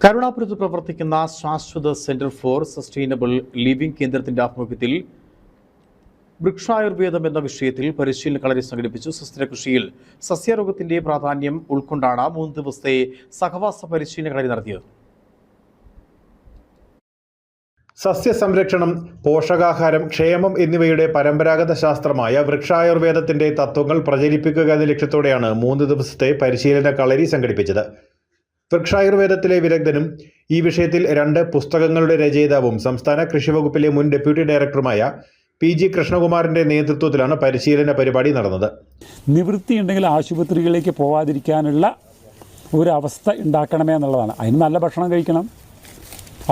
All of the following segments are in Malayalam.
കരുണാപുരത്ത് പ്രവർത്തിക്കുന്ന ശാശ്വത സെന്റർ ഫോർ സസ്റ്റൈനബിൾ ലിവിംഗ് കേന്ദ്രത്തിന്റെ ആഭിമുഖ്യത്തിൽ വൃക്ഷായുർവേദം എന്ന വിഷയത്തിൽ പരിശീലന കളരി സംഘടിപ്പിച്ചു സുസ്ഥിര കൃഷിയിൽ സസ്യരോഗത്തിന്റെ പ്രാധാന്യം ഉൾക്കൊണ്ടാണ് മൂന്ന് ദിവസത്തെ സഹവാസ പരിശീലന കളരി നടത്തിയത്. സസ്യ സംരക്ഷണം പോഷകാഹാരം ക്ഷേമം എന്നിവയുടെ പരമ്പരാഗത ശാസ്ത്രമായ വൃക്ഷായുർവേദത്തിന്റെ തത്വങ്ങൾ പ്രചരിപ്പിക്കുക എന്ന ലക്ഷ്യത്തോടെയാണ് മൂന്ന് ദിവസത്തെ പരിശീലന കളരി സംഘടിപ്പിച്ചത്. വൃക്ഷായുർവേദത്തിലെ വിദഗ്ധനും ഈ വിഷയത്തിൽ രണ്ട് പുസ്തകങ്ങളുടെ രചയിതാവും സംസ്ഥാന കൃഷി വകുപ്പിലെ മുൻ ഡെപ്യൂട്ടി ഡയറക്ടറുമായ പി ജി കൃഷ്ണകുമാറിന്റെ നേതൃത്വത്തിലാണ് പരിശീലന പരിപാടി നടന്നത്. നിവൃത്തി ഉണ്ടെങ്കിൽ ആശുപത്രികളിലേക്ക് പോവാതിരിക്കാനുള്ള ഒരു അവസ്ഥ ഉണ്ടാക്കണമേ എന്നുള്ളതാണ്. അതിന് നല്ല ഭക്ഷണം കഴിക്കണം.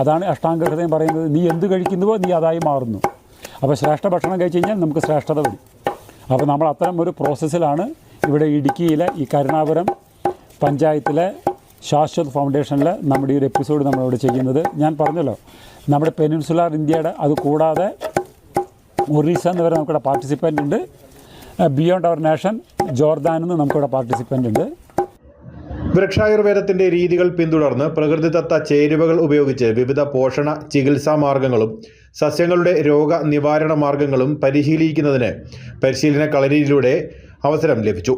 അതാണ് അഷ്ടാംഗഹൃദയം പറയുന്നത്. നീ എന്ത് കഴിക്കുന്നുവോ നീ അതായി മാറുന്നു. അപ്പോൾ ശ്രേഷ്ഠ ഭക്ഷണം കഴിച്ച് കഴിഞ്ഞാൽ നമുക്ക് ശ്രേഷ്ഠത വരും. അപ്പോൾ നമ്മൾ അത്തരം ഒരു പ്രോസസ്സിലാണ് ഇവിടെ ഇടുക്കിയിലെ ഈ കരുണാപുരം പഞ്ചായത്തിലെ ശാശ്വത് ഫൗണ്ടേഷനിൽ നമ്മുടെ ഈ ഒരു എപ്പിസോഡ് നമ്മളിവിടെ ചെയ്യുന്നത്. ഞാൻ പറഞ്ഞല്ലോ നമ്മുടെ പെനിൻസുലാർ ഇന്ത്യയുടെ അത് കൂടാതെ ഒറീസ എന്ന് വരെ നമുക്കിവിടെ പാർട്ടിസിപ്പന്റ് ഉണ്ട്. ബിയോണ്ട് അവർ നേഷൻ ജോർദാനിൽ നിന്ന് നമുക്കിവിടെ പാർട്ടിസിപ്പന്റ് ഉണ്ട്. വൃക്ഷായുർവേദത്തിന്റെ രീതികൾ പിന്തുടർന്ന് പ്രകൃതിദത്ത ചേരുവകൾ ഉപയോഗിച്ച് വിവിധ പോഷണ ചികിത്സാ മാർഗങ്ങളും സസ്യങ്ങളുടെ രോഗ നിവാരണ മാർഗങ്ങളും പരിശീലിക്കുന്നതിന് പരിശീലന കളരിയിലൂടെ അവസരം ലഭിച്ചു.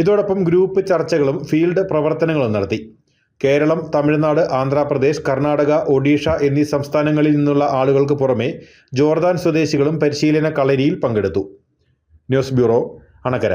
ഇതോടൊപ്പം ഗ്രൂപ്പ് ചർച്ചകളും ഫീൽഡ് പ്രവർത്തനങ്ങളും നടത്തി. കേരളം തമിഴ്നാട് ആന്ധ്രാപ്രദേശ് കർണാടക ഒഡീഷ എന്നീ സംസ്ഥാനങ്ങളിൽ നിന്നുള്ള ആളുകൾക്ക് പുറമെ ജോർദാൻ സ്വദേശികളും പരിശീലന കളരിയിൽ പങ്കെടുത്തു. News bureau Anakkara.